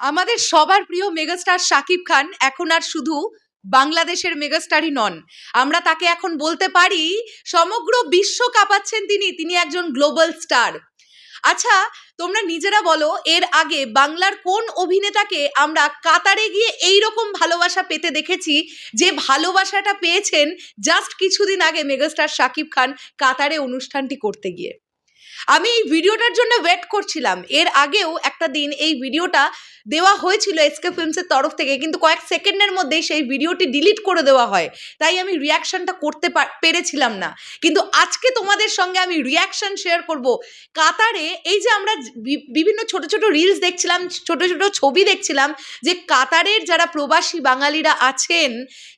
আমাদের সবার প্রিয় মেগাস্টার শাকিব খান এখন আর শুধু বাংলাদেশের মেগাস্টারই নন। আমরা তাকে এখন বলতে পারি, সমগ্র বিশ্ব কাঁপাচ্ছেন তিনি। তিনি একজন গ্লোবাল স্টার। আচ্ছা তোমরা নিজেরা বলো, এর আগে বাংলার কোন অভিনেতাকে আমরা কাতারে গিয়ে এই রকম ভালোবাসা পেতে দেখেছি, যে ভালোবাসাটা পেয়েছেন জাস্ট কিছুদিন আগে মেগাস্টার শাকিব খান কাতারে অনুষ্ঠানটি করতে গিয়ে? আমি এই ভিডিওটার জন্য ওয়েট করছিলাম। এর আগেও একটা দিন এই ভিডিওটা দেওয়া হয়েছিল এসকে ফিল্মসের তরফ থেকে, কিন্তু কয়েক সেকেন্ডের মধ্যেই সেই ভিডিওটি ডিলিট করে দেওয়া হয়। তাই আমি রিয়াকশনটা করতে পেরেছিলাম না। কিন্তু আজকে তোমাদের সঙ্গে আমি রিয়াকশন শেয়ার করব। কাতারে এই যে আমরা বিভিন্ন ছোট ছোট রিলস দেখছিলাম, ছোট ছোট ছবি দেখছিলাম যে কাতারের যারা প্রবাসী বাঙালিরা আছেন,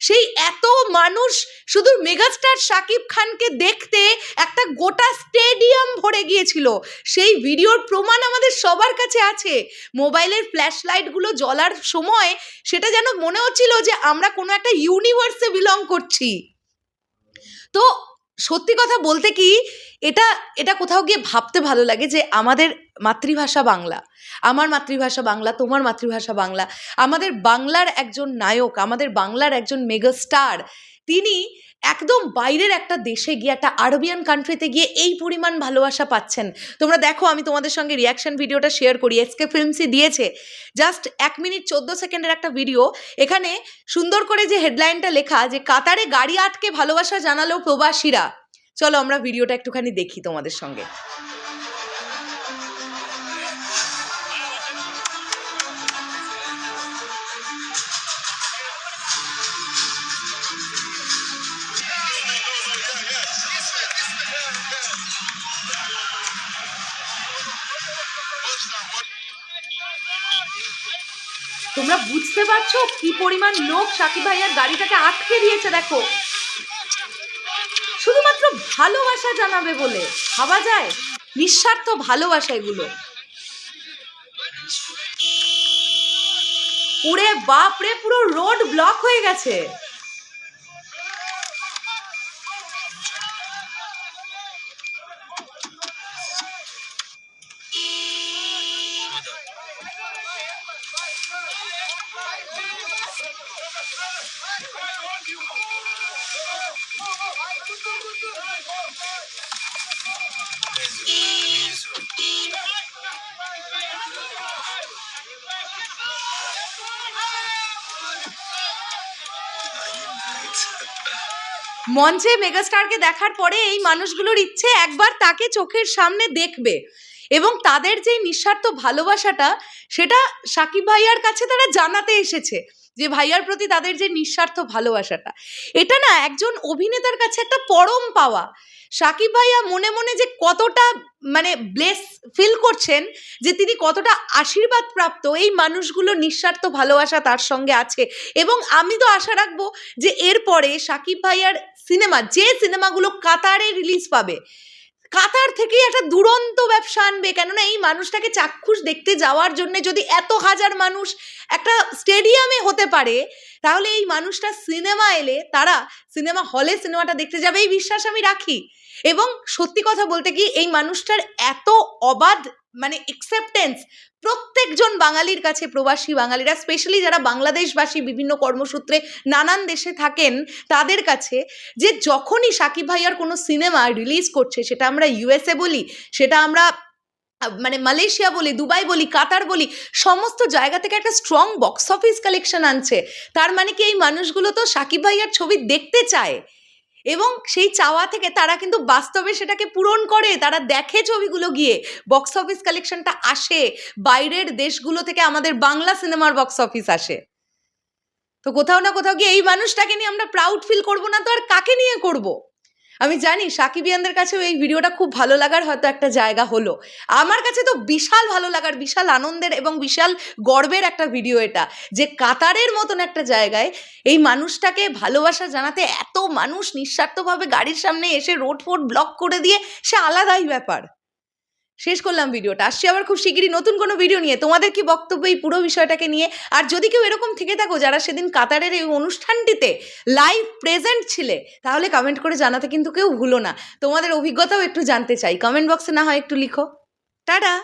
সেই এত মানুষ শুধু মেগাস্টার শাকিব খানকে দেখতে একটা গোটা স্টেডিয়াম ভরে গিয়েছিল সেই ভিডিওর প্রমাণ আমাদের সবার কাছে আছে। মোবাইলের ফ্ল্যাশ লাইটগুলো জ্বলার সময় সেটা যেন মনে হচ্ছিল যে আমরা কোনো একটা ইউনিভার্সে বিলং করছি। তো সত্যি কথা বলতে কি, এটা এটা কোথাও গিয়ে ভাবতে ভালো লাগে যে আমাদের মাতৃভাষা বাংলা। আমার মাতৃভাষা বাংলা, তোমার মাতৃভাষা বাংলা। আমাদের বাংলার একজন নায়ক, আমাদের বাংলার একজন মেগাস্টার তিনি একদম বাইরের একটা দেশে গিয়ে, একটা আরবিয়ান কান্ট্রিতে গিয়ে এই পরিমাণ ভালোবাসা পাচ্ছেন। তোমরা দেখো, আমি তোমাদের সঙ্গে রিয়াকশন ভিডিওটা শেয়ার করি। এসকে ফিল্মসই দিয়েছে। জাস্ট এক মিনিট চোদ্দ সেকেন্ডের একটা ভিডিও এখানে সুন্দর করে যে হেডলাইনটা লেখা যে, কাতারে গাড়ি আটকে ভালোবাসা জানালো প্রবাসীরা। চলো, আমরা ভিডিওটা একটুখানি দেখি তোমাদের সঙ্গে। তোমরা বুঝতে পারছ কি পরিমাণ লোক সাকিব ভাইয়ার গাড়িটাকে আটকে দিয়েছে, দেখো। শুধুমাত্র ভালোবাসা জানাবে বলে। ভাবা যায়? নিঃস্বার্থ ভালোবাসা এগুলো। ওরে বাপরে, পুরো রোড ব্লক হয়ে গেছে। মঞ্চে মেগাস্টারকে দেখার পরে এই মানুষগুলোর ইচ্ছে একবার তাকে চোখের সামনে দেখবে। এবং তাদের যে নিঃস্বার্থ ভালোবাসাটা, সেটা সাকিব ভাইয়ার কাছে তারা জানাতে এসেছে। যে ভাইয়ার প্রতি তাদের যে নিঃস্বার্থ ভালোবাসাটা। এটা না একজন অভিনেতার কাছে একটা পরম পাওয়া। সাকিব ভাইয়া মনে মনে যে কতটা মানে ব্লেস ফিল করছেন, যে তিনি কতটা আশীর্বাদ প্রাপ্ত এই মানুষগুলো নিঃস্বার্থ ভালোবাসা তার সঙ্গে আছে। এবং আমি তো আশা রাখব যে এরপরে সাকিব ভাইয়ার সিনেমা, যে সিনেমাগুলো কাতারে রিলিজ পাবে কাতার থেকে একটা দুরন্ত ব্যবসা আনবে, কেননা এই মানুষটাকে চাক্ষুষ দেখতে যাওয়ার জন্য যদি এত হাজার মানুষ একটা স্টেডিয়ামে হতে পারে, তাহলে এই মানুষটা সিনেমা এলে, তারা সিনেমা হলে সিনেমাটা দেখতে যাবে, এই বিশ্বাস আমি রাখি। এবং সত্যি কথা বলতে কি এই মানুষটার এত অবাধ মানে একসেপ্টেন্স প্রত্যেকজন বাঙালির কাছে প্রবাসী বাঙালিরা স্পেশালি যারা বাংলাদেশবাসী, বিভিন্ন কর্মসূত্রে নানান দেশে থাকেন, তাদের কাছে যে যখনই সাকিব ভাইয়ার কোনো সিনেমা রিলিজ করছে, সেটা আমরা ইউএসএ বলি, সেটা আমরা মানে মালয়েশিয়া বলি, দুবাই বলি, কাতার বলি, সমস্ত জায়গা থেকে একটা স্ট্রং বক্স অফিস কালেকশন আনছে। তার মানে কি এই মানুষগুলো তো সাকিব ভাইয়ার ছবি দেখতে চায়। এবং সেই চাওয়া থেকে তারা কিন্তু বাস্তবে সেটাকে পূরণ করে, তারা দেখে ছবিগুলো গিয়ে। বক্স অফিস কালেকশনটা আসে, বাইরের দেশগুলো থেকে আমাদের বাংলা সিনেমার বক্স অফিস আসে। তো কোথাও না কোথাও গিয়ে এই মানুষটাকে নিয়ে আমরা প্রাউড ফিল করব না তো আর কাকে নিয়ে করব? আমি জানি সাকিবিয়ানদের কাছেও এই ভিডিওটা খুব ভালো লাগার হয়তো একটা জায়গা হলো। আমার কাছে তো বিশাল ভালো লাগার, বিশাল আনন্দের এবং বিশাল গর্বের একটা ভিডিও এটা যে কাতারের মতন একটা জায়গায় এই মানুষটাকে ভালোবাসা জানাতে এত মানুষ নিঃস্বার্থভাবে গাড়ির সামনে এসে রোড ফোড ব্লক করে দিয়ে সে আলাদাই ব্যাপার। শেষ করলাম ভিডিওটা। আসছি আবার খুব শিগগিরই নতুন কোনো ভিডিও নিয়ে। তোমাদের কি বক্তব্য এই পুরো বিষয়টাকে নিয়ে? আর যদি কেউ এরকম থেকে থাকো, যারা সেদিন কাতারের এই অনুষ্ঠানটিতে লাইভ প্রেজেন্ট ছিলে, তাহলে কমেন্ট করে জানাতে কিন্তু কেউ ভুলো না। তোমাদের অভিজ্ঞতাও একটু জানতে চাই। কমেন্ট বক্সে না হয় একটু লিখো। টাটা!